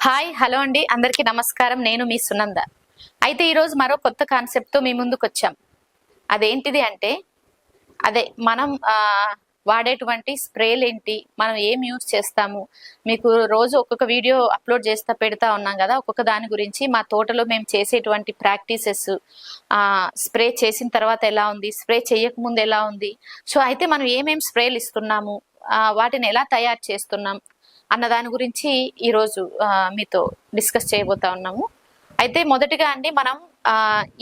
Hi hello అండి. అందరికీ నమస్కారం. నేను మీ సునంద. అయితే ఈరోజు మరో కొత్త కాన్సెప్ట్తో మీ ముందుకు వచ్చాం అదేంటిది అంటే అదే మనం వాడేటువంటి స్ప్రేలు ఏంటి మనం ఏం యూజ్ చేస్తాము మీకు రోజు ఒక్కొక్క వీడియో అప్లోడ్ చేస్తా పెడతా ఉన్నాం కదా ఒక్కొక్క దాని గురించి మా తోటలో మేము చేసేటువంటి ప్రాక్టీసెస్ స్ప్రే చేసిన తర్వాత ఎలా ఉంది స్ప్రే చేయకముందు ఎలా ఉంది. సో అయితే మనం ఏమేమి స్ప్రేలు ఇస్తున్నాము వాటిని ఎలా తయారు చేస్తున్నాం అన్న దాని గురించి ఈరోజు మీతో డిస్కస్ చేయబోతా ఉన్నాము. అయితే మొదటిగా అండి మనం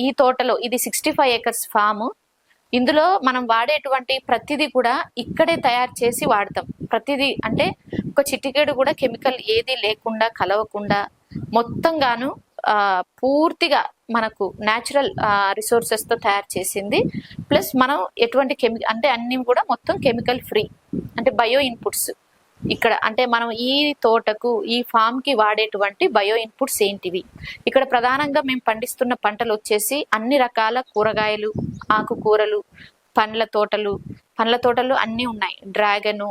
ఈ తోటలో ఇది సిక్స్టీ ఫైవ్ ఏకర్స్ ఫామ్. ఇందులో మనం వాడేటువంటి ప్రతిదీ కూడా ఇక్కడే తయారు చేసి వాడతాం. ప్రతిదీ అంటే ఒక చిటికేడు కూడా కెమికల్ ఏది లేకుండా కలవకుండా మొత్తంగాను పూర్తిగా మనకు న్యాచురల్ రిసోర్సెస్తో తయారు చేసింది. ప్లస్ మనం ఎటువంటి కెమి అంటే అన్నీ కూడా మొత్తం కెమికల్ ఫ్రీ అంటే బయో ఇన్పుట్స్. ఇక్కడ అంటే మనం ఈ తోటకు ఈ ఫామ్కి వాడేటువంటి బయో ఇన్పుట్స్ ఏంటివి? ఇక్కడ ప్రధానంగా మేము పండిస్తున్న పంటలు వచ్చేసి అన్ని రకాల కూరగాయలు ఆకుకూరలు పండ్ల తోటలు. పండ్ల తోటలు అన్నీ ఉన్నాయి. డ్రాగను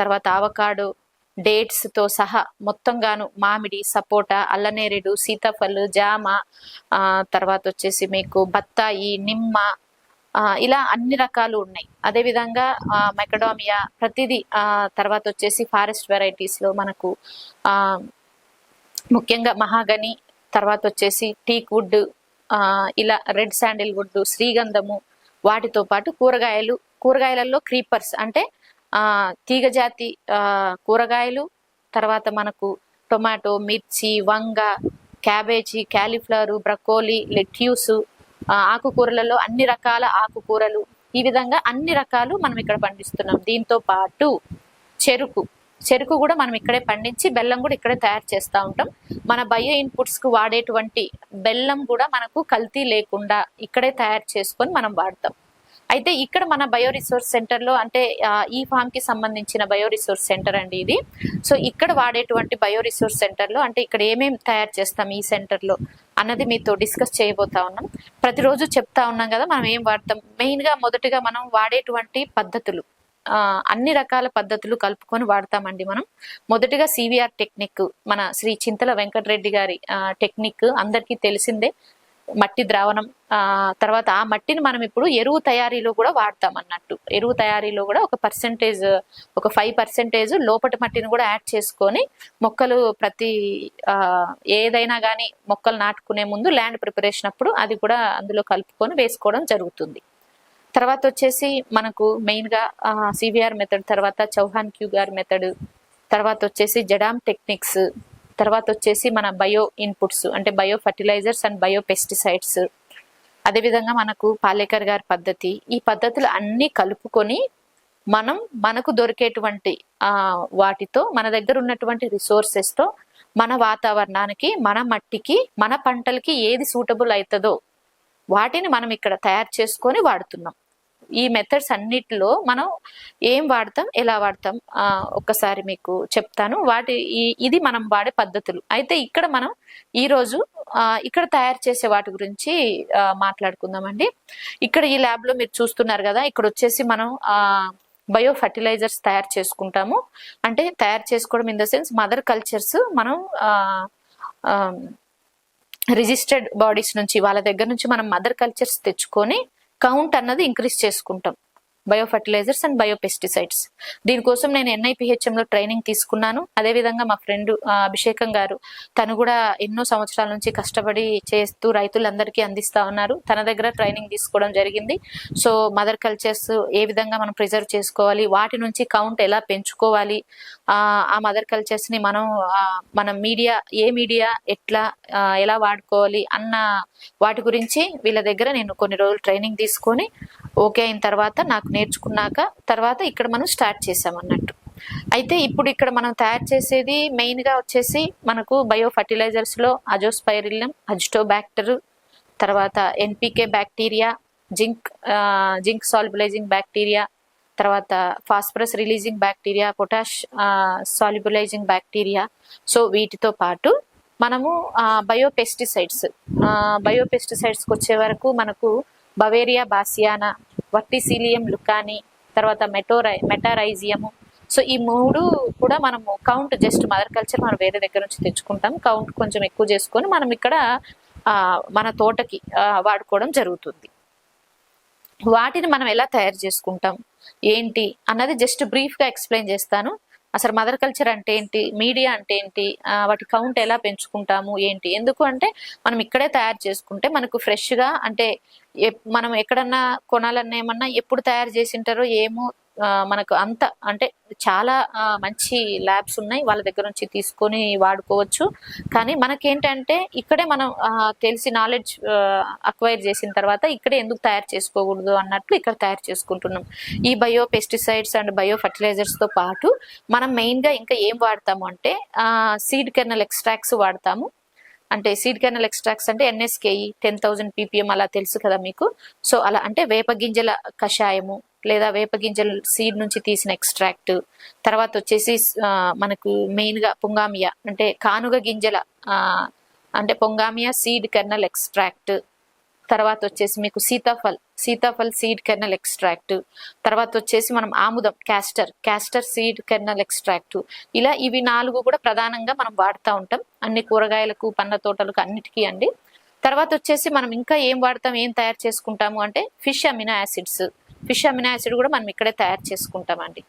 తర్వాత అవకాడో డేట్స్తో సహా మొత్తంగాను మామిడి సపోటా అల్లనేరేడు సీతాఫలు జామ తర్వాత వచ్చేసి మీకు బత్తాయి నిమ్మ ఇలా అన్ని రకాలు ఉన్నాయి. అదేవిధంగా మెకడామియా ప్రతిదీ ఆ, తర్వాత వచ్చేసి ఫారెస్ట్ వెరైటీస్లో మనకు ఆ ముఖ్యంగా మహాగని తర్వాత వచ్చేసి టీక్ వుడ్ ఇలా రెడ్ శాండిల్ వుడ్ శ్రీగంధము వాటితో పాటు కూరగాయలు కూరగాయలలో క్రీపర్స్ అంటే ఆ తీగజాతి ఆ, కూరగాయలు తర్వాత మనకు టొమాటో మిర్చి వంగ క్యాబేజీ క్యాలీఫ్లవర్ బ్రకోలీ లెట్యూస్ ఆకుకూరలలో అన్ని రకాల ఆకుకూరలు. ఈ విధంగా అన్ని రకాలు మనం ఇక్కడ పండిస్తున్నాం. దీంతో పాటు చెరుకు. చెరుకు కూడా మనం ఇక్కడే పండించి బెల్లం కూడా ఇక్కడే తయారు చేస్తూ ఉంటాం. మన బయో ఇన్పుట్స్కు వాడేటువంటి బెల్లం కూడా మనకు కల్తీ లేకుండా ఇక్కడే తయారు చేసుకొని మనం వాడతాం. అయితే ఇక్కడ మన బయో రిసోర్స్ సెంటర్లో అంటే ఈ ఫామ్కి సంబంధించిన బయో రిసోర్స్ సెంటర్ అండి ఇది. సో ఇక్కడ వాడేటువంటి బయో రిసోర్స్ సెంటర్లో అంటే ఇక్కడ ఏమేమి తయారు చేస్తాం ఈ సెంటర్లో? అన్నది మీతో డిస్కస్ చేయబోతా ఉన్నాం. ప్రతిరోజు చెప్తా ఉన్నాం కదా మనం ఏం వాడతాం? మెయిన్గా మొదటగా మనం వాడేటువంటి పద్ధతులు. అన్ని రకాల పద్ధతులు కలుపుకొని వాడతామండి మనం. మొదటిగా సివిఆర్ టెక్నిక్ మన శ్రీ చింతల వెంకటరెడ్డి గారి ఆ, టెక్నిక్ అందరికీ తెలిసిందే. మట్టి ద్రావణం ఆ తర్వాత ఆ మట్టిని మనం ఇప్పుడు ఎరువు తయారీలో కూడా వాడతాం అన్నట్టు. ఎరువు తయారీలో కూడా ఒక పర్సెంటేజ్ ఒక ఫైవ్ పర్సెంటేజ్ లోపటి మట్టిని కూడా యాడ్ చేసుకొని మొక్కలు ప్రతి ఆ, ఏదైనా కానీ మొక్కలు నాటుకునే ముందు ల్యాండ్ ప్రిపరేషన్ అప్పుడు అది కూడా అందులో కలుపుకొని వేసుకోవడం జరుగుతుంది. తర్వాత వచ్చేసి మనకు మెయిన్గా సివిఆర్ మెథడ్ తర్వాత చౌహాన్ క్యూ మెథడ్ తర్వాత వచ్చేసి జడామ్ టెక్నిక్స్ తర్వాత వచ్చేసి మన బయో ఇన్పుట్స్ అంటే bio fertilisers and bio pesticides అదేవిధంగా మనకు పాలేకర్ గారి పద్ధతి. ఈ పద్ధతులు అన్ని కలుపుకొని మనం మనకు దొరికేటువంటి వాటితో మన దగ్గర ఉన్నటువంటి రిసోర్సెస్తో మన వాతావరణానికి మన మట్టికి మన పంటలకి ఏది సూటబుల్ అవుతుందో వాటిని మనం ఇక్కడ తయారు చేసుకొని వాడుతున్నాం. ఈ మెథడ్స్ అన్నిటిలో మనం ఏం వాడతాం ఎలా వాడతాం ఒక్కసారి మీకు చెప్తాను. వాటి ఇది మనం వాడే పద్ధతులు. అయితే ఇక్కడ మనం ఈరోజు ఇక్కడ తయారు చేసే వాటి గురించి మాట్లాడుకుందామండి. ఇక్కడ ఈ ల్యాబ్లో మీరు చూస్తున్నారు కదా ఇక్కడ వచ్చేసి మనం బయో ఫర్టిలైజర్స్ తయారు చేసుకుంటాము. అంటే తయారు చేసుకోవడం in the sense mother cultures మనం రిజిస్టర్డ్ బాడీస్ నుంచి వాళ్ళ దగ్గర నుంచి మనం మదర్ కల్చర్స్ తెచ్చుకొని కౌంట్ అన్నది ఇంక్రీజ్ చేసుకుంటాం. Bio fertilisers and bio pesticides దీనికోసం నేను ఎన్ఐపిహెచ్ఎం లో ట్రైనింగ్ తీసుకున్నాను. అదేవిధంగా మా ఫ్రెండ్ అభిషేకం గారు తను కూడా ఎన్నో సంవత్సరాల నుంచి కష్టపడి చేస్తూ రైతులందరికీ అందిస్తా ఉన్నారు. తన దగ్గర ట్రైనింగ్ తీసుకోవడం జరిగింది. సో మదర్ కల్చర్స్ ఏ విధంగా మనం ప్రిజర్వ్ చేసుకోవాలి? వాటి నుంచి కౌంట్ ఎలా పెంచుకోవాలి? ఆ మదర్ కల్చర్స్ని మనం మన మీడియా ఏ మీడియా ఎట్లా ఎలా వాడుకోవాలి అన్న వాటి గురించి వీళ్ళ దగ్గర నేను కొన్ని రోజులు ట్రైనింగ్ తీసుకొని ఓకే అయిన తర్వాత నాకు నేర్చుకున్నాక తర్వాత ఇక్కడ మనం స్టార్ట్ చేసాం అన్నట్టు. అయితే ఇప్పుడు ఇక్కడ మనం తయారు చేసేది మెయిన్గా వచ్చేసి మనకు బయో ఫర్టిలైజర్స్లో అజోస్పైరిల్లం అజిటోబాక్టర్ తర్వాత NPK bacteria zinc zinc solubilising bacteria తర్వాత phosphorus releasing bacteria potash solubilising bacteria so వీటితో పాటు మనము బయోపెస్టిసైడ్స్ బయోపెస్టిసైడ్స్కి వచ్చే వరకు మనకు బవేరియా బాసియానా వర్టిసీలియం లుకాని తర్వాత మెటోరై మెటారైజియము. సో ఈ మూడు కూడా మనము కౌంట్ జస్ట్ మదర్ కల్చర్ మనం వేరే దగ్గర నుంచి తెచ్చుకుంటాం. కౌంట్ కొంచెం ఎక్కువ చేసుకొని మనం ఇక్కడ మన తోటకి వాడుకోవడం జరుగుతుంది. వాటిని మనం ఎలా తయారు చేసుకుంటాం? ఏంటి? అన్నది జస్ట్ బ్రీఫ్గా ఎక్స్ప్లెయిన్ చేస్తాను. అసలు మదర్ కల్చర్ అంటే ఏంటి? మీడియా అంటే ఏంటి? వాటి కౌంట్ ఎలా పెంచుకుంటాము? ఏంటి? ఎందుకు అంటే మనం ఇక్కడే తయారు చేసుకుంటే మనకు ఫ్రెష్గా అంటే మనం ఎక్కడన్నా కొనాలన్నా ఏమన్నా ఎప్పుడు తయారు చేసింటారో ఏమో మనకు అంత అంటే చాలా మంచి ల్యాబ్స్ ఉన్నాయి వాళ్ళ దగ్గర నుంచి తీసుకొని వాడుకోవచ్చు. కానీ మనకేంటంటే ఇక్కడే మనం తెలిసి నాలెడ్జ్ అక్వైర్ చేసిన తర్వాత ఇక్కడే ఎందుకు తయారు చేసుకోకూడదు అన్నట్లు ఇక్కడ తయారు చేసుకుంటున్నాం. ఈ బయో పెస్టిసైడ్స్ అండ్ బయో ఫర్టిలైజర్స్తో పాటు మనం మెయిన్గా ఇంకా ఏం వాడతాము అంటే సీడ్ కెర్నల్ ఎక్స్ట్రాక్ట్స్ వాడతాము. అంటే సీడ్ కెర్నల్ ఎక్స్ట్రాక్ట్స్ అంటే ఎన్ఎస్కేఈ టెన్ థౌజండ్ పీపీఎం అలా తెలుసు కదా మీకు. సో అలా అంటే వేప గింజల కషాయము లేదా వేపగింజల సీడ్ నుంచి తీసిన ఎక్స్ట్రాక్ట్ తర్వాత వచ్చేసి మనకు మెయిన్గా పొంగామియా అంటే కానుగ గింజల అంటే పొంగామియా సీడ్ కెర్నల్ ఎక్స్ట్రాక్ట్ తర్వాత వచ్చేసి మీకు sitaphal sitaphal seed kernel extract తర్వాత వచ్చేసి మనం ఆముదం castor castor seed kernel extract ఇలా ఇవి నాలుగు కూడా ప్రధానంగా మనం వాడుతూ ఉంటాం. అన్ని కూరగాయలకు పండ్ల తోటలకు అన్నిటికీ అండి. తర్వాత వచ్చేసి మనం ఇంకా ఏం వాడతాం ఏం తయారు చేసుకుంటాము అంటే fish amino acids fish amino acid కూడా మనం ఇక్కడే తయారు చేసుకుంటామండి.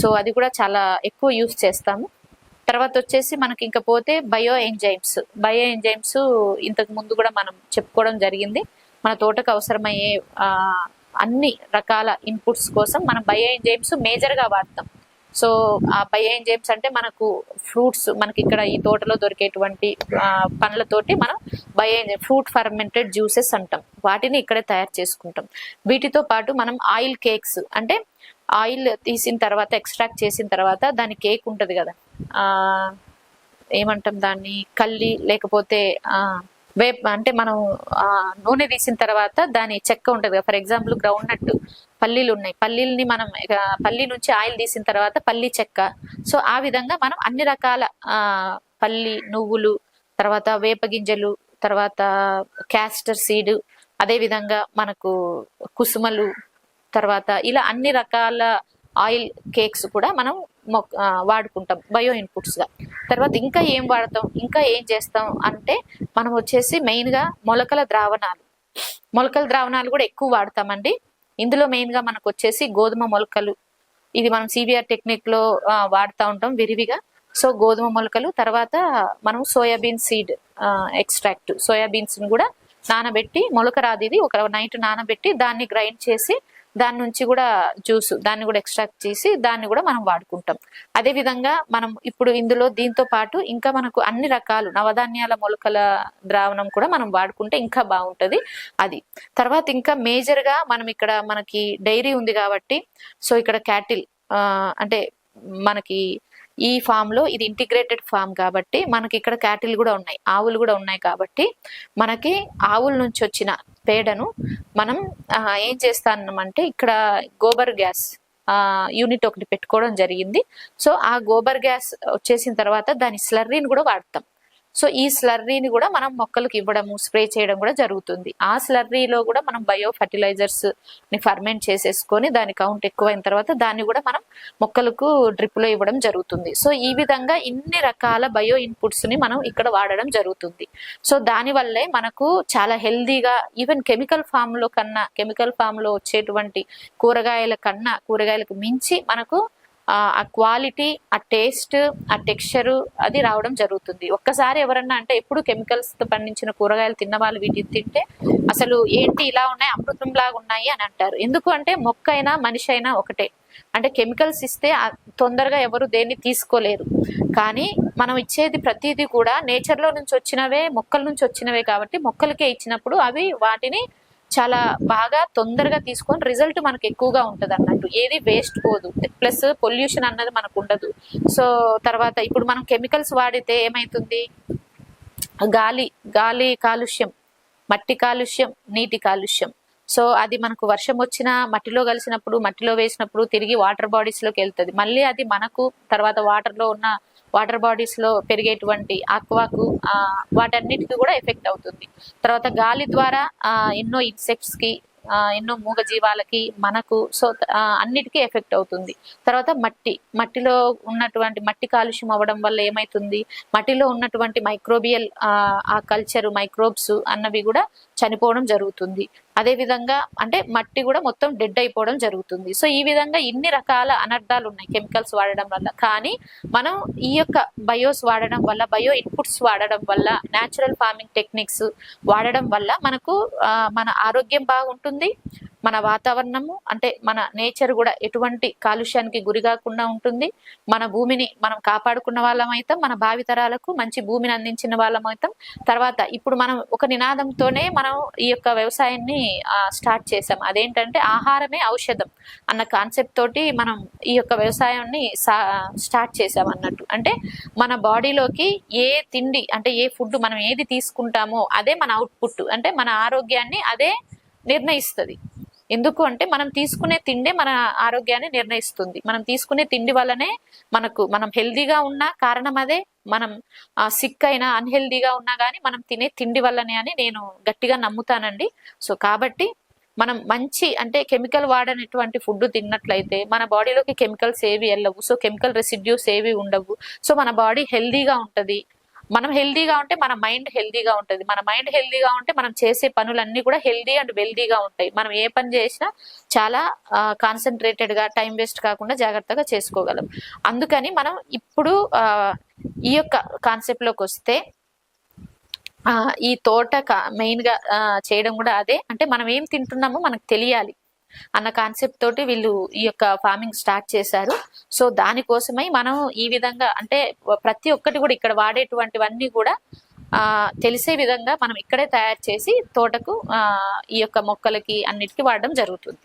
సో అది కూడా చాలా ఎక్కువ యూస్ చేస్తాము. తర్వాత వచ్చేసి మనకి ఇంకా పోతే బయో ఎంజైమ్స్. బయో ఎంజైమ్స్ ఇంతకు ముందు కూడా మనం చెప్పుకోవడం జరిగింది. మన తోటకు అవసరమయ్యే అన్ని రకాల ఇన్పుట్స్ కోసం మనం బయో ఎంజైమ్స్ మేజర్గా వాడతాం. సో ఆ బై ఏం జేమ్స్ అంటే మనకు ఫ్రూట్స్ మనకి ఇక్కడ ఈ తోటలో దొరికేటువంటి పండ్లతోటి మనం బయో ఫ్రూట్ ఫర్మెంటెడ్ జ్యూసెస్ అంటాం. వాటిని ఇక్కడే తయారు చేసుకుంటాం. వీటితో పాటు మనం ఆయిల్ కేక్స్ అంటే ఆయిల్ తీసిన తర్వాత ఎక్స్ట్రాక్ట్ చేసిన తర్వాత దాని కేక్ ఉంటుంది కదా ఏమంటాం దాన్ని? కల్లి లేకపోతే వేప్ అంటే మనం నూనె తీసిన తర్వాత దాని చెక్క ఉంటుంది కదా ఫర్ ఎగ్జాంపుల్ గ్రౌండ్ నట్ పల్లీలు ఉన్నాయి. పల్లీలని మనం పల్లి నుంచి ఆయిల్ తీసిన తర్వాత పల్లి చెక్క. సో ఆ విధంగా మనం అన్ని రకాల పల్లి నువ్వులు తర్వాత వేప గింజలు తర్వాత క్యాస్టర్ సీడ్ అదే విధంగా మనకు కుసుమలు తర్వాత ఇలా అన్ని రకాల ఆయిల్ కేక్స్ కూడా మనం మొక్- వాడుకుంటాం బయో ఇన్పుట్స్గా. తర్వాత ఇంకా ఏం వాడతాం ఇంకా ఏం చేస్తాం అంటే మనం వచ్చేసి మెయిన్గా మొలకల ద్రావణాలు. మొలకల ద్రావణాలు కూడా ఎక్కువ వాడతామండి. ఇందులో మెయిన్గా మనకు వచ్చేసి గోధుమ మొలకలు. ఇది మనం సివిఆర్ టెక్నిక్లో ఆ, వాడుతూ ఉంటాం విరివిగా. సో గోధుమ మొలకలు తర్వాత మనం సోయాబీన్ సీడ్ ఎక్స్ట్రాక్ట్ సోయాబీన్స్ని కూడా నానబెట్టి మొలక రాదు ఇది. ఒక నైట్ నానబెట్టి దాన్ని గ్రైండ్ చేసి దాని నుంచి కూడా జ్యూస్ దాన్ని కూడా ఎక్స్ట్రాక్ట్ చేసి దాన్ని కూడా మనం వాడుకుంటాం. అదే విధంగా మనం ఇప్పుడు ఇందులో దీంతో పాటు ఇంకా మనకు అన్ని రకాలు నవధాన్యాల మొలకల ద్రావణం కూడా మనం వాడుకుంటే ఇంకా బాగుంటది అది. తర్వాత ఇంకా మేజర్గా మనం ఇక్కడ మనకి డైరీ ఉంది కాబట్టి సో ఇక్కడ క్యాటిల్ అంటే మనకి ఈ ఫామ్లో ఇది ఇంటిగ్రేటెడ్ ఫామ్ కాబట్టి మనకి ఇక్కడ క్యాటిల్ కూడా ఉన్నాయి ఆవులు కూడా ఉన్నాయి కాబట్టి మనకి ఆవుల నుంచి వచ్చిన పేడను మనం ఏం చేస్తామంటే ఇక్కడ గోబర్ గ్యాస్ యూనిట్ ఒకటి పెట్టుకోవడం జరిగింది. సో ఆ గోబర్ గ్యాస్ వచ్చేసిన తర్వాత దాని స్లర్రీని కూడా వాడతాం. సో ఈ స్లర్రీని కూడా మనం మొక్కలకు ఇవ్వడము స్ప్రే చేయడం కూడా జరుగుతుంది. ఆ స్లర్రీలో కూడా మనం బయో ఫర్టిలైజర్స్ని ఫర్మెంట్ చేసేసుకొని దాని కౌంట్ ఎక్కువైన తర్వాత దాన్ని కూడా మనం మొక్కలకు డ్రిప్లో ఇవ్వడం జరుగుతుంది. సో ఈ విధంగా ఇన్ని రకాల బయో ఇన్పుట్స్ని మనం ఇక్కడ వాడడం జరుగుతుంది. సో దాని వల్లే మనకు చాలా హెల్దీగా ఈవెన్ కెమికల్ ఫామ్లో కన్నా కెమికల్ ఫామ్లో వచ్చేటువంటి కూరగాయల కన్నా కూరగాయలకు మించి మనకు ఆ క్వాలిటీ ఆ టేస్ట్ ఆ టెక్స్చర్ అది రావడం జరుగుతుంది. ఒక్కసారి ఎవరన్నా అంటే ఎప్పుడు కెమికల్స్తో పండించిన కూరగాయలు తిన్న వాళ్ళు వీటిని తింటే అసలు ఏంటి ఇలా ఉన్నాయి అమృతం లాగా ఉన్నాయి అని అంటారు. ఎందుకు అంటే మొక్క అయినా మనిషి అయినా ఒకటే. అంటే కెమికల్స్ ఇస్తే తొందరగా ఎవరు దేన్ని తీసుకోలేరు. కానీ మనం ఇచ్చేది ప్రతిదీ కూడా నేచర్లో నుంచి వచ్చినవే మొక్కల నుంచి వచ్చినవే కాబట్టి మొక్కలకే ఇచ్చినప్పుడు అవి వాటిని చాలా బాగా తొందరగా తీసుకొని రిజల్ట్ మనకు ఎక్కువగా ఉంటుంది అన్నట్టు ఏది వేస్ట్ పోదు. ప్లస్ పొల్యూషన్ అన్నది మనకు ఉండదు. సో తర్వాత ఇప్పుడు మనం కెమికల్స్ వాడితే ఏమైతుంది? గాలి గాలి కాలుష్యం మట్టి కాలుష్యం నీటి కాలుష్యం. సో అది మనకు వర్షం వచ్చిన మట్టిలో కలిసినప్పుడు మట్టిలో వేసినప్పుడు తిరిగి వాటర్ బాడీస్లోకి వెళ్తుంది. మళ్ళీ అది మనకు తర్వాత వాటర్లో ఉన్న వాటర్ బాడీస్లో పెరిగేటువంటి ఆక్వాకు ఆ, వాటన్నిటికీ కూడా ఎఫెక్ట్ అవుతుంది. తర్వాత గాలి ద్వారా ఆ, ఎన్నో ఇన్సెక్ట్స్కి ఆ, ఎన్నో మూగ జీవాలకి మనకు సో అన్నిటికీ ఎఫెక్ట్ అవుతుంది. తర్వాత మట్టి మట్టిలో ఉన్నటువంటి మట్టి కాలుష్యం అవ్వడం వల్ల ఏమైతుంది? మట్టిలో ఉన్నటువంటి మైక్రోబియల్ ఆ కల్చర్ మైక్రోబ్స్ అన్నవి కూడా చనిపోవడం జరుగుతుంది. అదే విధంగా అంటే మట్టి కూడా మొత్తం డెడ్ అయిపోవడం జరుగుతుంది. సో ఈ విధంగా ఇన్ని రకాల అనర్థాలు ఉన్నాయి కెమికల్స్ వాడడం వల్ల. కానీ మనం ఈ యొక్క బయోస్ వాడడం వల్ల బయో ఇన్పుట్స్ వాడడం వల్ల న్యాచురల్ ఫార్మింగ్ టెక్నిక్స్ వాడడం వల్ల మనకు మన ఆరోగ్యం బాగుంటుంది. మన వాతావరణము అంటే మన నేచర్ కూడా ఎటువంటి కాలుష్యానికి గురి కాకుండా ఉంటుంది. మన భూమిని మనం కాపాడుకున్న వాళ్ళం అవుతాం మన భావితరాలకు మంచి భూమిని అందించిన వాళ్ళం అవుతాం తర్వాత ఇప్పుడు మనం ఒక నినాదంతోనే మనం ఈ యొక్క వ్యవసాయాన్ని స్టార్ట్ చేసాం అదేంటంటే ఆహారమే ఔషధం అన్న కాన్సెప్ట్ తోటి మనం ఈ యొక్క వ్యవసాయాన్ని స్టార్ట్ చేసాం అన్నట్టు. అంటే మన బాడీలోకి ఏ తిండి అంటే ఏ ఫుడ్ మనం ఏది తీసుకుంటామో అదే మన అవుట్పుట్. అంటే మన ఆరోగ్యాన్ని అదే నిర్ణయిస్తుంది. ఎందుకు అంటే మనం తీసుకునే తిండే మన ఆరోగ్యాన్ని నిర్ణయిస్తుంది. మనం తీసుకునే తిండి వల్లనే మనకు మనం హెల్దీగా ఉన్న కారణం అదే. మనం సిక్ అయినా అన్హెల్దీగా ఉన్నా కానీ మనం తినే తిండి వల్లనే అని నేను గట్టిగా నమ్ముతానండి. సో కాబట్టి మనం మంచి అంటే కెమికల్ వాడనటువంటి ఫుడ్ తిన్నట్లయితే మన బాడీలోకి కెమికల్స్ ఏవి వెళ్ళవు సో కెమికల్ రెసిడ్యూస్ ఏవి ఉండవు. సో మన బాడీ హెల్దీగా ఉంటుంది. మనం హెల్దీగా ఉంటే మన మైండ్ హెల్దీగా ఉంటుంది. మన మైండ్ హెల్దీగా ఉంటే మనం చేసే పనులన్నీ కూడా హెల్దీ అండ్ వెల్దీగా ఉంటాయి. మనం ఏ పని చేసినా చాలా కాన్సన్ట్రేటెడ్గా టైం వేస్ట్ కాకుండా జాగ్రత్తగా చేసుకోగలం. అందుకని మనం ఇప్పుడు ఈ యొక్క కాన్సెప్ట్లోకి వస్తే ఈ తోట మెయిన్గా చేయడం కూడా అదే. అంటే మనం ఏం తింటున్నామో మనకు తెలియాలి. అన్న కాన్సెప్ట్ తోటి వీళ్ళు ఈ యొక్క ఫార్మింగ్ స్టార్ట్ చేశారు. సో దానికోసమై మనం ఈ విధంగా అంటే ప్రతి ఒక్కటి కూడా ఇక్కడ వాడేటువంటివన్నీ కూడా ఆ తెలిసే విధంగా మనం ఇక్కడే తయారు చేసి తోటకు ఆ ఈ యొక్క మొక్కలకి అన్నిటికీ వాడడం జరుగుతుంది.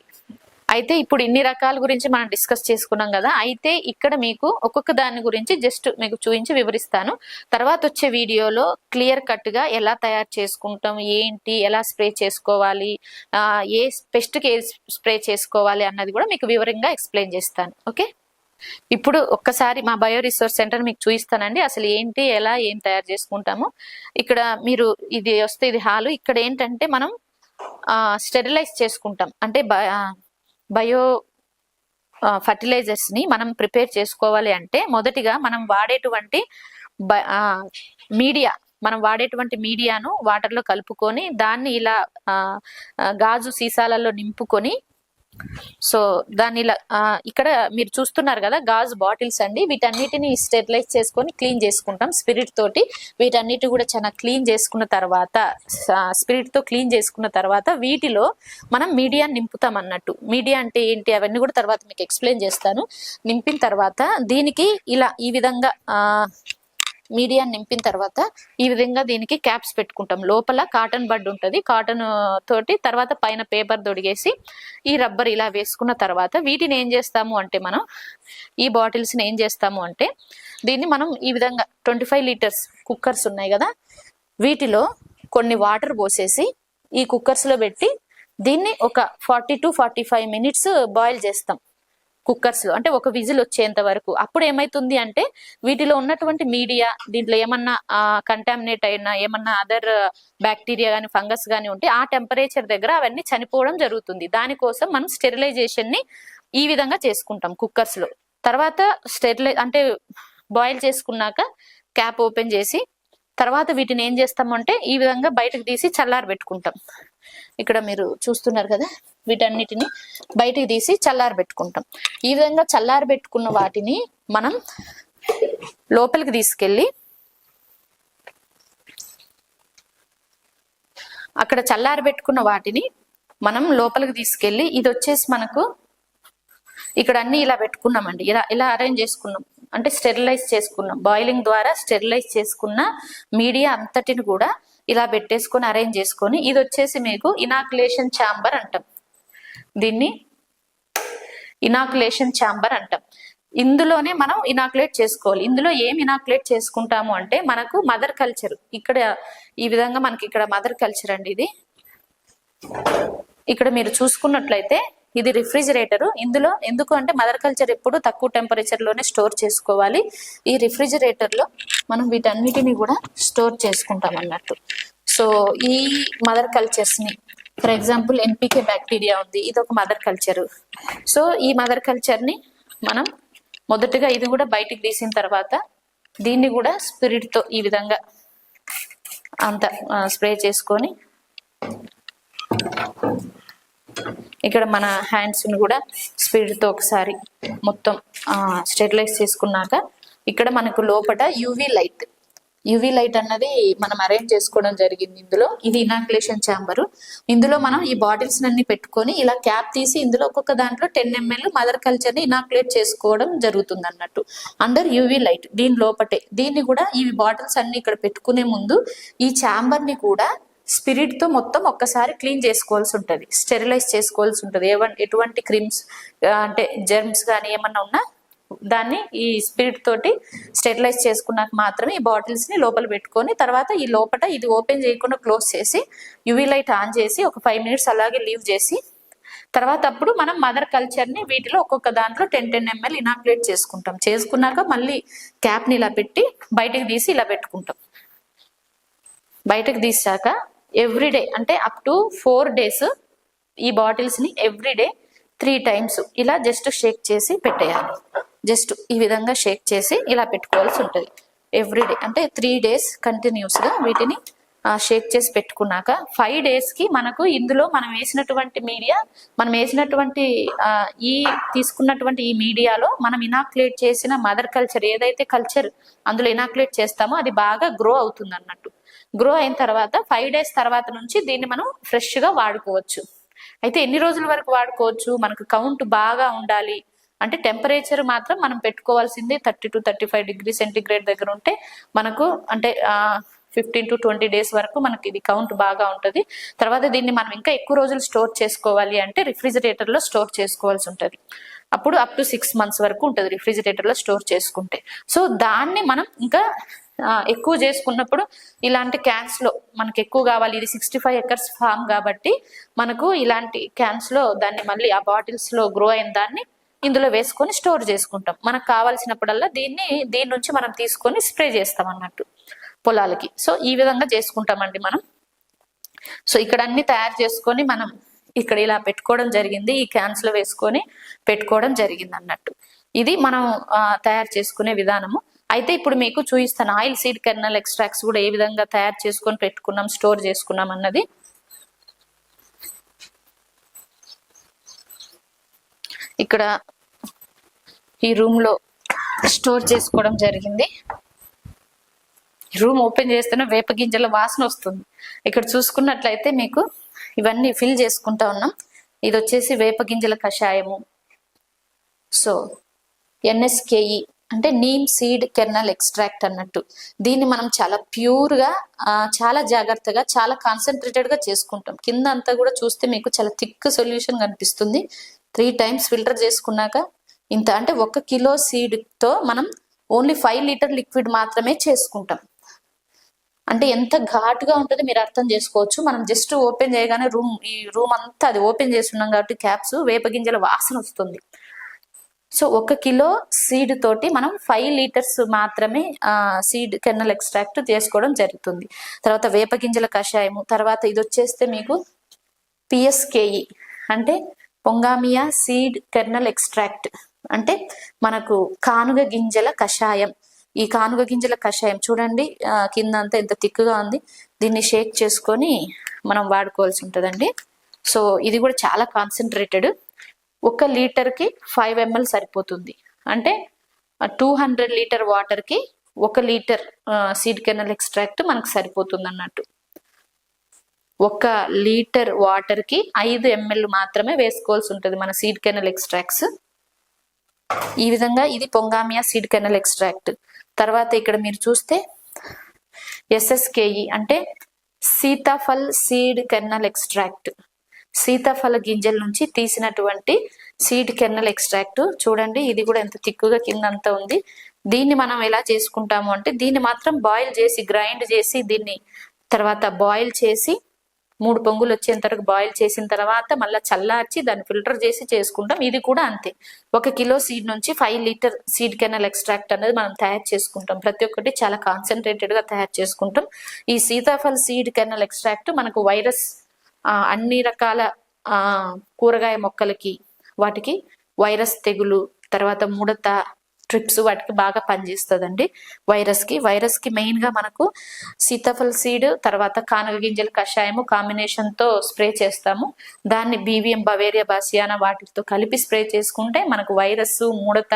అయితే ఇప్పుడు ఇన్ని రకాల గురించి మనం డిస్కస్ చేసుకున్నాం కదా అయితే ఇక్కడ మీకు ఒక్కొక్క దాని గురించి జస్ట్ మీకు చూపించి వివరిస్తాను. తర్వాత వచ్చే వీడియోలో క్లియర్ కట్గా ఎలా తయారు చేసుకుంటాం ఏంటి ఎలా స్ప్రే చేసుకోవాలి ఏ పెస్ట్కి ఏ స్ప్రే చేసుకోవాలి అన్నది కూడా మీకు వివరంగా ఎక్స్ప్లెయిన్ చేస్తాను. ఓకే? ఇప్పుడు ఒక్కసారి మా బయో రిసోర్స్ సెంటర్ మీకు చూపిస్తానండి అసలు ఏంటి ఎలా ఏం తయారు చేసుకుంటాము. ఇక్కడ మీరు ఇది వస్తే ఇది హాలు. ఇక్కడ ఏంటంటే మనం స్టెరిలైజ్ చేసుకుంటాం. అంటే బయో ఫర్టిలైజర్స్ని మనం ప్రిపేర్ చేసుకోవాలి అంటే మొదటిగా మనం వాడేటువంటి మీడియా మనం వాడేటువంటి మీడియాను వాటర్లో కలుపుకొని దాన్ని ఇలా ఆ, గాజు సీసాలలో నింపుకొని సో దాన్ని ఇలా ఇక్కడ మీరు చూస్తున్నారు కదా గాజు బాటిల్స్ అండి. వీటన్నిటిని స్టెరిలైజ్ చేసుకొని క్లీన్ చేసుకుంటాం స్పిరిట్ తోటి. వీటన్నిటి కూడా చాలా క్లీన్ చేసుకున్న తర్వాత స్పిరిట్తో క్లీన్ చేసుకున్న తర్వాత వీటిలో మనం మీడియా నింపుతాం అన్నట్టు. మీడియా అంటే ఏంటి? అవన్నీ కూడా తర్వాత మీకు ఎక్స్ప్లెయిన్ చేస్తాను. నింపిన తర్వాత దీనికి ఇలా ఈ విధంగా మీడియా నింపిన తర్వాత ఈ విధంగా దీనికి క్యాప్స్ పెట్టుకుంటాం. లోపల కాటన్ బడ్ ఉంటుంది. కాటన్ తోటి తర్వాత పైన పేపర్ తొడిగేసి ఈ రబ్బర్ ఇలా వేసుకున్న తర్వాత వీటిని ఏం చేస్తాము అంటే మనం ఈ బాటిల్స్ని ఏం చేస్తాము అంటే దీన్ని మనం ఈ విధంగా ట్వంటీ ఫైవ్ లీటర్స్ కుక్కర్స్ ఉన్నాయి కదా వీటిలో కొన్ని వాటర్ పోసేసి ఈ కుక్కర్స్లో పెట్టి దీన్ని ఒక forty to forty five minutes boil చేస్తాం. కుక్కర్స్ అంటే ఒక విజిల్ వచ్చేంత వరకు. అప్పుడు ఏమైతుంది అంటే వీటిలో ఉన్నటువంటి మీడియా దీంట్లో ఏమన్నా కంటామినేట్ అయినా ఏమన్నా అదర్ బ్యాక్టీరియా కానీ ఫంగస్ కానీ ఉంటే ఆ టెంపరేచర్ దగ్గర అవన్నీ చనిపోవడం జరుగుతుంది. దానికోసం మనం స్టెరిలైజేషన్ని ఈ విధంగా చేసుకుంటాం కుక్కర్స్లో. తర్వాత స్టెరిలై అంటే బాయిల్ చేసుకున్నాక క్యాప్ ఓపెన్ చేసి తర్వాత వీటిని ఏం చేస్తామంటే ఈ విధంగా బయటకు తీసి చల్లారి పెట్టుకుంటాం. ఇక్కడ మీరు చూస్తున్నారు కదా వీటన్నిటిని బయటికి తీసి చల్లారి పెట్టుకుంటాం. ఈ విధంగా చల్లారి పెట్టుకున్న వాటిని మనం లోపలికి తీసుకెళ్ళి అక్కడ చల్లారి పెట్టుకున్న వాటిని మనం లోపలికి తీసుకెళ్ళి ఇది వచ్చేసి మనకు ఇక్కడ అన్ని ఇలా పెట్టుకున్నామండి. ఇలా ఇలా అరేంజ్ చేసుకున్నాం. అంటే స్టెరిలైజ్ చేసుకున్న బాయిలింగ్ ద్వారా స్టెరిలైజ్ చేసుకున్న మీడియా అంతటిని కూడా ఇలా పెట్టేసుకొని అరేంజ్ చేసుకొని ఇది వచ్చేసి మీకు ఇనాకులేషన్ ఛాంబర్ అంటాం. దీన్ని ఇనాకులేషన్ ఛాంబర్ అంటాం. ఇందులోనే మనం ఇనాకులేట్ చేసుకోవాలి. ఇందులో ఏం ఇనాకులేట్ చేసుకుంటాము అంటే మనకు మదర్ కల్చర్. ఇక్కడ ఈ విధంగా మనకి ఇక్కడ మదర్ కల్చర్ అండి ఇది. ఇక్కడ మీరు చూసుకున్నట్లయితే ఇది రిఫ్రిజిరేటర్. ఇందులో ఎందుకు అంటే మదర్ కల్చర్ ఎప్పుడు తక్కువ టెంపరేచర్లోనే స్టోర్ చేసుకోవాలి. ఈ రిఫ్రిజిరేటర్లో మనం వీటన్నిటిని కూడా స్టోర్ చేసుకుంటాం అన్నట్టు. సో ఈ మదర్ కల్చర్స్ని ఫర్ ఎగ్జాంపుల్ ఎన్పికే బ్యాక్టీరియా ఉంది ఇది ఒక మదర్ కల్చర్. సో ఈ మదర్ కల్చర్ని మనం మొదటగా ఇది కూడా బయటికి తీసిన తర్వాత దీన్ని కూడా స్పిరిట్తో ఈ విధంగా అంత స్ప్రే చేసుకొని ఇక్కడ మన హ్యాండ్స్ని కూడా స్పీడ్తో ఒకసారి మొత్తం స్టెరిలైజ్ చేసుకున్నాక ఇక్కడ మనకు లోపల యూవీ లైట్ యూవి లైట్ అన్నది మనం అరేంజ్ చేసుకోవడం జరిగింది ఇందులో. ఇది ఇనాక్యులేషన్ ఛాంబర్ ఇందులో మనం ఈ బాటిల్స్ అన్ని పెట్టుకొని ఇలా క్యాప్ తీసి ఇందులో ఒక్కొక్క దాంట్లో టెన్ ఎంఎల్ మదర్ కల్చర్ని ఇనాక్యులేట్ చేసుకోవడం జరుగుతుంది అన్నట్టు. అండర్ యూవి లైట్ దీని లోపటే. దీన్ని కూడా ఈ బాటిల్స్ అన్ని ఇక్కడ పెట్టుకునే ముందు ఈ ఛాంబర్ని కూడా స్పిరిట్తో మొత్తం ఒక్కసారి క్లీన్ చేసుకోవాల్సి ఉంటుంది. స్టెరిలైజ్ చేసుకోవాల్సి ఉంటుంది. ఏవన్ ఎటువంటి క్రిమ్స్ అంటే జెర్మ్స్ కానీ ఏమన్నా ఉన్నా దాన్ని ఈ స్పిరిట్ తోటి స్టెరిలైజ్ చేసుకున్నాక మాత్రమే ఈ బాటిల్స్ని లోపల పెట్టుకొని తర్వాత ఈ లోపల ఇది ఓపెన్ చేయకుండా క్లోజ్ చేసి యువీ లైట్ ఆన్ చేసి ఒక ఫైవ్ మినిట్స్ అలాగే లీవ్ చేసి తర్వాత అప్పుడు మనం మదర్ కల్చర్ని వీటిలో ఒక్కొక్క దాంట్లో టెన్ టెన్ ఎంఎల్ ఇనాక్యులేట్ చేసుకుంటాం. చేసుకున్నాక మళ్ళీ క్యాప్ని ఇలా పెట్టి బయటకు తీసి ఇలా పెట్టుకుంటాం. బయటకు తీసాక ఎవ్రీడే అంటే అప్ టు ఫోర్ డేస్ ఈ బాటిల్స్ని ఎవ్రీడే త్రీ టైమ్స్ ఇలా జస్ట్ షేక్ చేసి పెట్టేయాలి. జస్ట్ ఈ విధంగా షేక్ చేసి ఇలా పెట్టుకోవాల్సి ఉంటుంది. ఎవ్రీడే అంటే త్రీ డేస్ కంటిన్యూస్గా వీటిని షేక్ చేసి పెట్టుకున్నాక ఫైవ్ డేస్కి మనకు ఇందులో మనం వేసినటువంటి మీడియా మనం వేసినటువంటి ఈ తీసుకున్నటువంటి ఈ మీడియాలో మనం ఇనాక్యులేట్ చేసిన మదర్ కల్చర్ ఏదైతే కల్చర్ అందులో ఇనాక్యులేట్ చేస్తామో అది బాగా గ్రో అవుతుంది అన్నట్టు. గ్రో అయిన తర్వాత ఫైవ్ డేస్ తర్వాత నుంచి దీన్ని మనం ఫ్రెష్గా వాడుకోవచ్చు. అయితే ఎన్ని రోజుల వరకు వాడుకోవచ్చు? మనకు కౌంట్ బాగా ఉండాలి. అంటే టెంపరేచర్ మాత్రం మనం పెట్టుకోవాల్సింది thirty to thirty five degree centigrade దగ్గర ఉంటే మనకు అంటే ఫిఫ్టీన్ టు ట్వంటీ డేస్ వరకు మనకి ఇది కౌంట్ బాగా ఉంటుంది. తర్వాత దీన్ని మనం ఇంకా ఎక్కువ రోజులు స్టోర్ చేసుకోవాలి అంటే రిఫ్రిజిరేటర్లో స్టోర్ చేసుకోవాల్సి ఉంటుంది. అప్పుడు అప్ టు సిక్స్ మంత్స్ వరకు ఉంటుంది రిఫ్రిజిరేటర్లో స్టోర్ చేసుకుంటే. సో దాన్ని మనం ఇంకా ఎక్కువ చేసుకున్నప్పుడు ఇలాంటి క్యాన్స్లో మనకి ఎక్కువ కావాలి. ఇది సిక్స్టీ ఫైవ్ ఎకర్స్ ఫామ్ కాబట్టి మనకు ఇలాంటి క్యాన్స్లో దాన్ని మళ్ళీ ఆ బాటిల్స్లో గ్రో అయిన దాన్ని ఇందులో వేసుకొని స్టోర్ చేసుకుంటాం. మనకు కావాల్సినప్పుడల్లా దీన్ని దీని నుంచి మనం తీసుకొని స్ప్రే చేస్తాం అన్నట్టు పొలాలకి. సో ఈ విధంగా చేసుకుంటామండి మనం. సో ఇక్కడ అన్ని తయారు చేసుకొని మనం ఇక్కడ ఇలా పెట్టుకోవడం జరిగింది. ఈ క్యాన్స్లో వేసుకొని పెట్టుకోవడం జరిగింది అన్నట్టు. ఇది మనం తయారు చేసుకునే విధానము. అయితే ఇప్పుడు మీకు చూపిస్తాను. ఆయిల్ సీడ్ కెర్నల్ ఎక్స్ట్రాక్ట్స్ కూడా ఏ విధంగా తయారు చేసుకొని పెట్టుకున్నాం స్టోర్ చేసుకున్నాం అన్నది. ఇక్కడ ఈ రూమ్లో స్టోర్ చేసుకోవడం జరిగింది. రూమ్ ఓపెన్ చేస్తేనే వేప గింజల వాసన వస్తుంది. ఇక్కడ చూసుకున్నట్లయితే మీకు ఇవన్నీ ఫిల్ చేసుకుంటా ఉన్నాం. ఇది వచ్చేసి వేప గింజల కషాయము. సో ఎన్ఎస్కేఈ అంటే నీమ్ సీడ్ కెర్నల్ ఎక్స్ట్రాక్ట్ అన్నట్టు. దీన్ని మనం చాలా ప్యూర్గా చాలా జాగ్రత్తగా చాలా కాన్సన్ట్రేటెడ్గా చేసుకుంటాం. కింద అంతా కూడా చూస్తే మీకు చాలా థిక్ సొల్యూషన్ కనిపిస్తుంది. త్రీ టైమ్స్ ఫిల్టర్ చేసుకున్నాక ఇంత అంటే ఒక కిలో సీడ్తో మనం ఓన్లీ ఫైవ్ లీటర్ లిక్విడ్ మాత్రమే చేసుకుంటాం. అంటే ఎంత ఘాటుగా ఉంటుందో మీరు అర్థం చేసుకోవచ్చు. మనం జస్ట్ ఓపెన్ చేయగానే రూమ్ ఈ రూమ్ అంతా అది ఓపెన్ చేస్తున్నాం కాబట్టి క్యాప్స్ వేప గింజల వాసన వస్తుంది. సో ఒక కిలో సీడ్ తోటి మనం ఫైవ్ లీటర్స్ మాత్రమే సీడ్ కెన్నల్ ఎక్స్ట్రాక్ట్ చేసుకోవడం జరుగుతుంది. తర్వాత వేప గింజల కషాయము తర్వాత ఇది వచ్చేస్తే మీకు పిఎస్కేఈ అంటే పొంగామియా సీడ్ కెర్నల్ ఎక్స్ట్రాక్ట్ అంటే మనకు కానుగ గింజల కషాయం. ఈ కానుగ గింజల కషాయం చూడండి కింద అంతా ఎంత తిక్కుగా ఉంది. దీన్ని షేక్ చేసుకొని మనం వాడుకోవాల్సి ఉంటుందండి. సో ఇది కూడా చాలా కాన్సన్ట్రేటెడ్ ఒక లీటర్కి ఫైవ్ ఎంఎల్ సరిపోతుంది. అంటే టూ హండ్రెడ్ లీటర్ వాటర్కి ఒక లీటర్ సీడ్ కెనల్ ఎక్స్ట్రాక్ట్ మనకు సరిపోతుంది అన్నట్టు ఒక లీటర్ వాటర్కి ఐదు ఎంఎల్ మాత్రమే వేసుకోవాల్సి ఉంటుంది మన సీడ్ కెనల్ ఎక్స్ట్రాక్ట్స్. ఈ విధంగా ఇది పొంగామియా సీడ్ కెనల్ ఎక్స్ట్రాక్ట్. తర్వాత ఇక్కడ మీరు చూస్తే ఎస్ఎస్కేఈ అంటే సీతాఫల్ సీడ్ కెర్నల్ ఎక్స్ట్రాక్ట్. సీతాఫల గింజల నుంచి తీసినటువంటి సీడ్ కెర్నల్ ఎక్స్ట్రాక్ట్ చూడండి. ఇది కూడా ఎంత తిక్కుగా కిందంతా ఉంది. దీన్ని మనం ఎలా చేసుకుంటాము అంటే దీన్ని మాత్రం బాయిల్ చేసి గ్రైండ్ చేసి దీన్ని తర్వాత బాయిల్ చేసి మూడు పొంగులు వచ్చేంత వరకు బాయిల్ చేసిన తర్వాత మళ్ళీ చల్లార్చి దాన్ని ఫిల్టర్ చేసి చేసుకుంటాం. ఇది కూడా అంతే. ఒక కిలో సీడ్ నుంచి five litre seed kernel extract అనేది మనం తయారు చేసుకుంటాం. ప్రతి ఒక్కటి చాలా కాన్సన్ట్రేటెడ్గా తయారు చేసుకుంటాం. ఈ సీతాఫల్ సీడ్ కెనల్ ఎక్స్ట్రాక్ట్ మనకు వైరస్ అన్ని రకాల కూరగాయ మొక్కలకి వాటికి వైరస్ తెగులు తర్వాత ముడత ట్రిప్స్ వాటికి బాగా పనిచేస్తుందండి. వైరస్కి వైరస్కి వైరస్కి మనకు సీతాఫల సీడ్ తర్వాత కానగ గింజల కషాయము కాంబినేషన్తో స్ప్రే చేస్తాము. దాన్ని బీవీఎం బవేరియా బాసియానా వాటితో కలిపి స్ప్రే చేసుకుంటే మనకు వైరస్ ముడత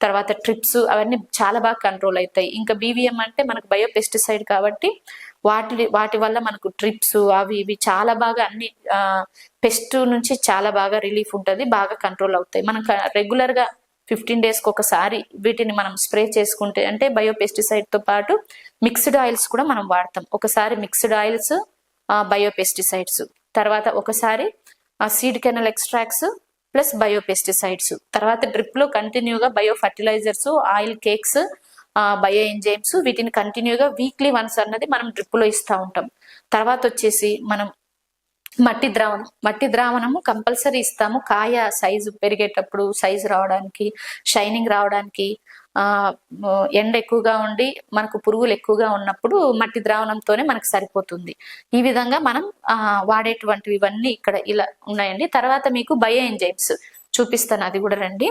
తర్వాత ట్రిప్స్ అవన్నీ చాలా బాగా కంట్రోల్ అవుతాయి. ఇంకా బీవీఎం అంటే మనకు బయో పెస్టిసైడ్ కాబట్టి వాటి వాటి వల్ల మనకు ట్రిప్స్ అవి ఇవి చాలా బాగా అన్ని పెస్ట్ నుంచి చాలా బాగా రిలీఫ్ ఉంటుంది బాగా కంట్రోల్ అవుతాయి. మనం రెగ్యులర్గా ఫిఫ్టీన్ డేస్కి ఒకసారి వీటిని మనం స్ప్రే చేసుకుంటే అంటే బయోపెస్టిసైడ్తో పాటు మిక్స్డ్ ఆయిల్స్ కూడా మనం వాడతాం. ఒకసారి మిక్స్డ్ ఆయిల్స్ బయో పెస్టిసైడ్స్ తర్వాత ఒకసారి seed kernel extracts plus bio pesticides తర్వాత డ్రిప్లో కంటిన్యూగా bio fertilisers oil cakes bio enzymes వీటిని కంటిన్యూగా వీక్లీ వన్స్ అన్నది మనం డ్రిప్లో ఇస్తూ ఉంటాం. తర్వాత వచ్చేసి మనం మట్టి ద్రావణం మట్టి ద్రావణము కంపల్సరీ ఇస్తాము. కాయ సైజు పెరిగేటప్పుడు సైజు రావడానికి షైనింగ్ రావడానికి ఎండ ఎక్కువగా ఉండి మనకు పురుగులు ఎక్కువగా ఉన్నప్పుడు మట్టి ద్రావణంతోనే మనకు సరిపోతుంది. ఈ విధంగా మనం వాడేటువంటివి ఇవన్నీ ఇక్కడ ఇలా ఉన్నాయండి. తర్వాత మీకు బయో ఎంజైమ్స్ చూపిస్తాను. అది కూడా రండి.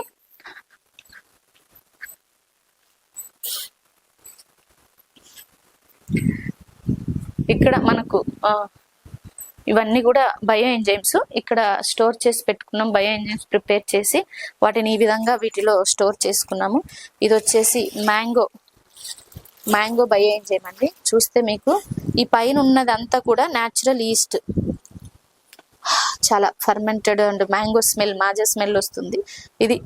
ఇక్కడ మనకు ఇవన్నీ కూడా బయో ఎంజైమ్స్. ఇక్కడ స్టోర్ చేసి పెట్టుకున్నాం బయో ఎంజైమ్స్ ప్రిపేర్ చేసి వాటిని ఈ విధంగా వీటిలో స్టోర్ చేసుకున్నాము. ఇది వచ్చేసి మ్యాంగో మ్యాంగో బయో ఎంజైమ్ అండి. చూస్తే మీకు ఈ పైన ఉన్నదంతా కూడా న్యాచురల్ ఈస్ట్ చాలా fermented and mango smell Maaza smell వస్తుంది. ఇది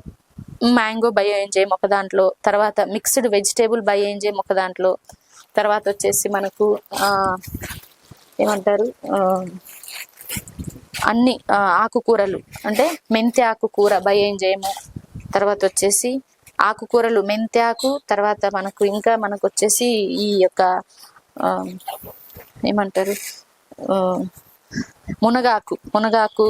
మ్యాంగో బయో ఎంజైమ్ ఒక దాంట్లో తర్వాత మిక్స్డ్ వెజిటేబుల్ బయో ఎంజైమ్ ఒక దాంట్లో తర్వాత వచ్చేసి మనకు ఏమంటారు అన్ని ఆకుకూరలు అంటే మెంతి ఆకుకూర భయంజయము తర్వాత వచ్చేసి ఆకుకూరలు మెంతి ఆకు తర్వాత మనకు ఇంకా మనకు వచ్చేసి ఈ యొక్క ఏమంటారు మునగాకు మునగాకు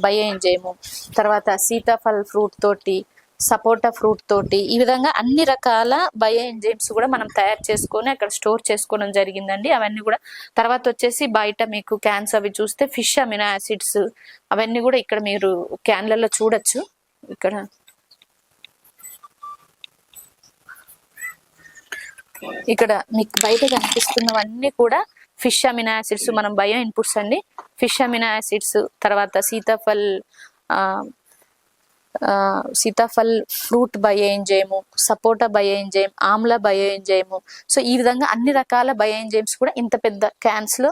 బయో చేయము తర్వాత సీతాఫల్ ఫ్రూట్ తోటి సపోటా ఫ్రూట్ తోటి ఈ విధంగా అన్ని రకాల బయో ఎంజైమ్స్ కూడా మనం తయారు చేసుకొని అక్కడ స్టోర్ చేసుకోవడం జరిగిందండి. అవన్నీ కూడా తర్వాత వచ్చేసి బయట మీకు క్యాన్స్ అవి చూస్తే ఫిష్ అమినో యాసిడ్స్ అవన్నీ కూడా ఇక్కడ మీరు క్యాన్లలో చూడొచ్చు. ఇక్కడ ఇక్కడ మీకు బయట కనిపిస్తున్నవన్నీ కూడా ఫిష్ అమినో యాసిడ్స్ మనం బయో ఇన్పుట్స్ అండి. ఫిష్ అమినో యాసిడ్స్ తర్వాత sitaphal sitaphal fruit bio enzyme sapota bio enzyme ఆమ్ల బయో ఎంజైము సో ఈ విధంగా అన్ని రకాల బయో ఎంజైమ్స్ కూడా ఇంత పెద్ద క్యాన్స్లో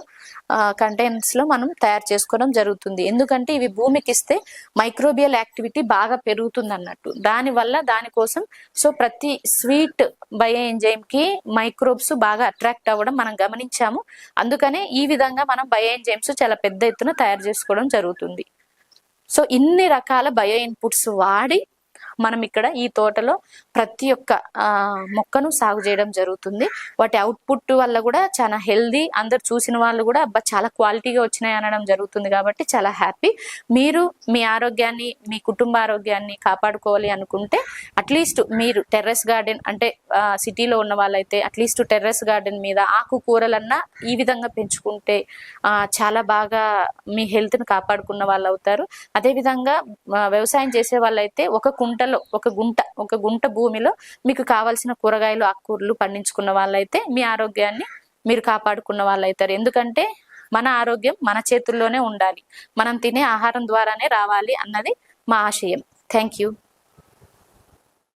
కంటైనర్స్లో మనం తయారు చేసుకోవడం జరుగుతుంది. ఎందుకంటే ఇవి భూమికి ఇస్తే మైక్రోబియల్ యాక్టివిటీ బాగా పెరుగుతుంది అన్నట్టు దానివల్ల దానికోసం సో ప్రతి స్వీట్ బయో ఎంజైమ్కి మైక్రోబ్స్ బాగా అట్రాక్ట్ అవ్వడం మనం గమనించాము. అందుకనే ఈ విధంగా మనం బయో ఎంజైమ్స్ చాలా పెద్ద ఎత్తున తయారు చేసుకోవడం జరుగుతుంది. సో ఇన్ని రకాల బయో ఇన్పుట్స్ వాడి మనం ఇక్కడ ఈ తోటలో ప్రతి ఒక్క మొక్కను సాగు చేయడం జరుగుతుంది. వాటి అవుట్పుట్ వల్ల కూడా చాలా హెల్దీ అందరు చూసిన వాళ్ళు కూడా అబ్బా చాలా క్వాలిటీగా వచ్చినాయి అనడం జరుగుతుంది కాబట్టి చాలా హ్యాపీ. మీరు మీ ఆరోగ్యాన్ని మీ కుటుంబ ఆరోగ్యాన్ని కాపాడుకోవాలి అనుకుంటే అట్లీస్ట్ మీరు టెర్రస్ గార్డెన్ అంటే సిటీలో ఉన్న వాళ్ళైతే అట్లీస్ట్ టెర్రస్ గార్డెన్ మీద ఆకుకూరలన్నా ఈ విధంగా పెంచుకుంటే చాలా బాగా మీ హెల్త్ని కాపాడుకున్న వాళ్ళు అవుతారు అదేవిధంగా వ్యవసాయం చేసే వాళ్ళైతే ఒక కుంట గుంటలో ఒక గుంట ఒక గుంట భూమిలో మీకు కావాల్సిన కూరగాయలు ఆకుకూరలు పండించుకున్న వాళ్ళైతే మీ ఆరోగ్యాన్ని మీరు కాపాడుకున్న వాళ్ళు అవుతారు ఎందుకంటే మన ఆరోగ్యం మన చేతుల్లోనే ఉండాలి. మనం తినే ఆహారం ద్వారానే రావాలి అన్నది మా ఆశయం. Thank you